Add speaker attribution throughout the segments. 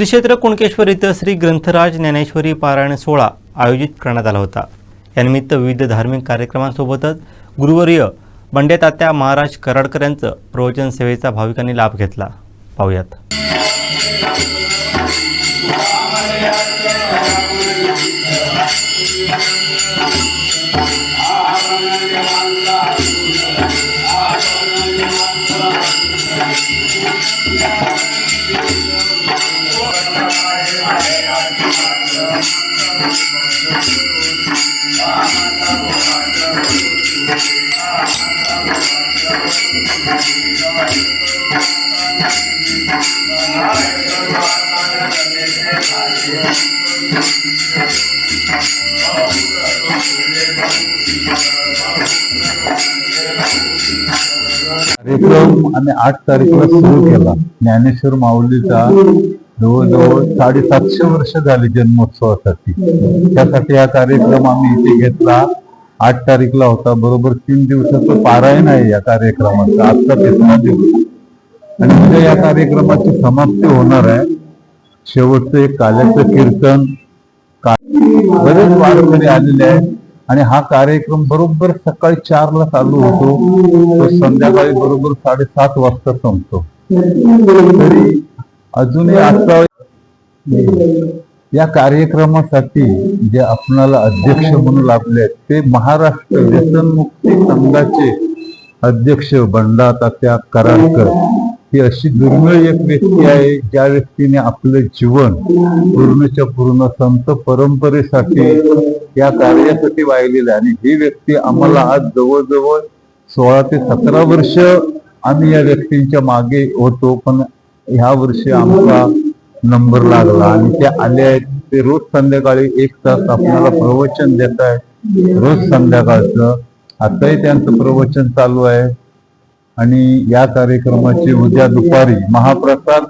Speaker 1: श्री क्षेत्र कुणकेश्वर इथं श्री ग्रंथराज ज्ञानेश्वरी पारायण सोहळा आयोजित करण्यात आला होता. यानिमित्त विविध धार्मिक कार्यक्रमांसोबतच गुरुवर्य बंडेतात्या महाराज कराडकर यांचं प्रवचन सेवेचा भाविकांनी लाभ घेतला. पाहूयात.
Speaker 2: कार्यक्रम आम्ही आठ तारीखला सुरू केला. ज्ञानेश्वर माऊलीचा जवळजवळ साडेसातशे वर्ष झाली जन्मोत्सवासाठी. त्यासाठी हा कार्यक्रम आम्ही इथे घेतला. आठ तारीखला होता. बरोबर तीन दिवसाचं पारायण आहे या कार्यक्रमाचं. आजचा तिसरा दिवस. आणि उद्या या कार्यक्रमाची समाप्ती होणार आहे. शेवटचं एक काल्याचं कीर्तन बरेच वारकरी आलेले आहेत. आणि हा कार्यक्रम बरोबर सकाळी चारला चालू होतो. तो संध्याकाळी बरोबर साडेसात वाजता संपतो. तरी अजूनही आता या कार्यक्रमासाठी जे आपणाला अध्यक्ष म्हणून लाभले आहेत ते महाराष्ट्र व्यसनमुक्ती संघाचे अध्यक्ष बंडा तात्या कराडकर. ही अशी दुर्मिळ एक व्यक्ती आहे ज्या व्यक्तीने आपलं जीवन पूर्णच्या पूर्ण संत परंपरेसाठी या कार्यासाठी वाहिलेलं आहे. आणि ही व्यक्ती आम्हाला आज जवळजवळ सोळा ते सतरा वर्ष आम्ही या व्यक्तींच्या मागे होतो पण ह्या वर्षी आमचा नंबर लागला. आणि ते आले आहेत. ते रोज संध्याकाळी एक तास आपल्याला प्रवचन देत आहेत. रोज संध्याकाळचं. आताही त्यांचं प्रवचन चालू आहे. आणि या कार्यक्रमाची उद्या दुपारी महाप्रसाद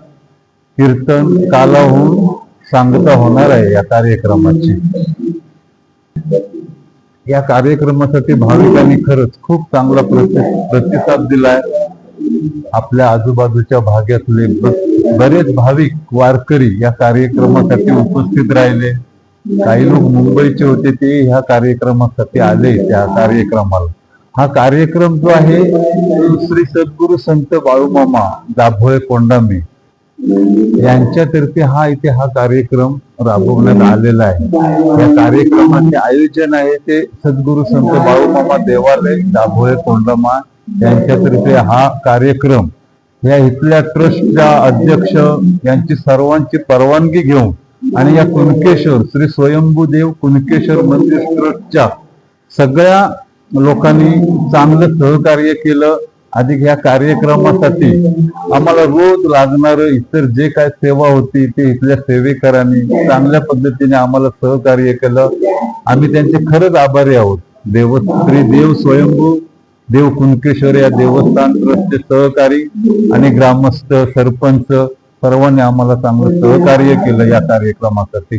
Speaker 2: कीर्तन कालाहून सांगता होणार आहे या कार्यक्रमाची. या कार्यक्रमासाठी भाविकांनी खरंच खूप चांगला प्रति प्रतिसाद दिलाय. आपल्या आजूबाजूच्या भागातले बरेच भाविक वारकरी या कार्यक्रमासाठी उपस्थित राहिले. काही लोक मुंबईचे होते ते ह्या कार्यक्रमासाठी आले त्या कार्यक्रमाला. हा कार्यक्रम जो आहे श्री सद्गुरु संत बाळूमामा दाभोळे कोंडामे यांच्यातर्फे हा इथे हा कार्यक्रम राबवण्यात आलेला आहे. या कार्यक्रमाचे आयोजन आहे ते सद्गुरु संत बाळूमामा देवालय दाभोळे कोंडामा यांच्यातर्फे हा कार्यक्रम. या इथल्या ट्रस्टच्या अध्यक्ष यांची सर्वांची परवानगी घेऊन आणि या कुणकेश्वर श्री स्वयंभूदेव कुणकेश्वर मंदिर ट्रस्टच्या सगळ्या लोकांनी चांगलं सहकार्य केलं. अधिक ह्या कार्यक्रमासाठी आम्हाला रोज लागणार इतर जे काय सेवा होती ते इथल्या सेवेकरांनी चांगल्या पद्धतीने आम्हाला सहकार्य केलं. आम्ही त्यांचे खरंच आभारी आहोत. देव श्री देव स्वयंभू देव कुणकेश्वर या देवस्थान ट्रस्टचे सहकारी आणि ग्रामस्थ सरपंच सर्वांनी आम्हाला चांगलं सहकार्य केलं या कार्यक्रमासाठी.